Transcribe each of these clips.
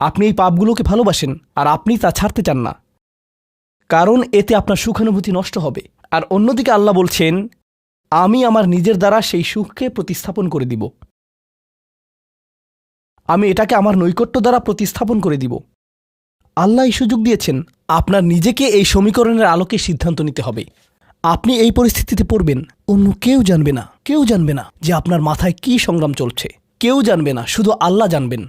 আপনি এই পাপগুলোকে ভালোবাসেন আর আপনি তা ছাড়তে চান না। কারণ এতে আপনার সুখানুভূতি নষ্ট হবে। আর অন্যদিকে আল্লাহ বলছেন, আমি আমার নিজের দ্বারা সেই সুখকে প্রতিস্থাপন করে দিব। আমি এটাকে আমার নৈকট্য দ্বারা প্রতিস্থাপন করে দিব। আল্লাহ এই সুযোগ দিয়েছেন, আপনার নিজেকে এই সমীকরণের আলোকে সিদ্ধান্ত নিতে হবে। আপনি এই পরিস্থিতিতে পড়বেন, অন্য কেউ জানবে না, কেউ জানবে না যে আপনার মাথায় কি সংগ্রাম চলছে। কেউ জানবে না, শুধু আল্লাহ জানবেন।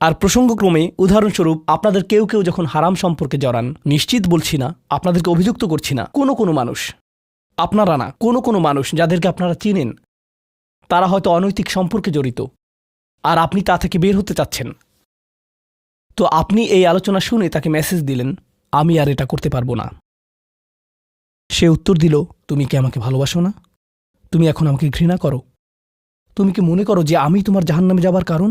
আর প্রসঙ্গক্রমে, উদাহরণস্বরূপ, আপনাদের কেউ কেউ যখন হারাম সম্পর্কে জড়ান, নিশ্চিত বলছি না, আপনাদেরকে অভিযুক্ত করছি না, কোনো কোনো মানুষ। আপনারা না, কোনো কোনো মানুষ যাদেরকে আপনারা চিনেন, তারা হয়তো অনৈতিক সম্পর্কে জড়িত, আর আপনি তা থেকে বের হতে চাচ্ছেন। তো আপনি এই আলোচনা শুনে তাকে মেসেজ দিলেন, আমি আর এটা করতে পারব না। সে উত্তর দিল, তুমি কি আমাকে ভালোবাসো না? তুমি এখন আমাকে ঘৃণা করো? তুমি কি মনে করো যে আমি তোমার জাহান্নামে যাবার কারণ?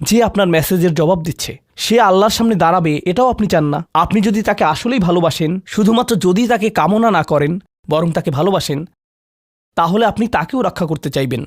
যে আপনার মেসেজের জবাব দিচ্ছে, সে আল্লাহর সামনে দাঁড়াবে, এটাও আপনি চান না। আপনি যদি তাকে আসলেই ভালোবাসেন, শুধুমাত্র যদি তাকে কামনা না করেন, বরং তাকে ভালোবাসেন, তাহলে আপনি তাকেও রক্ষা করতে চাইবেন।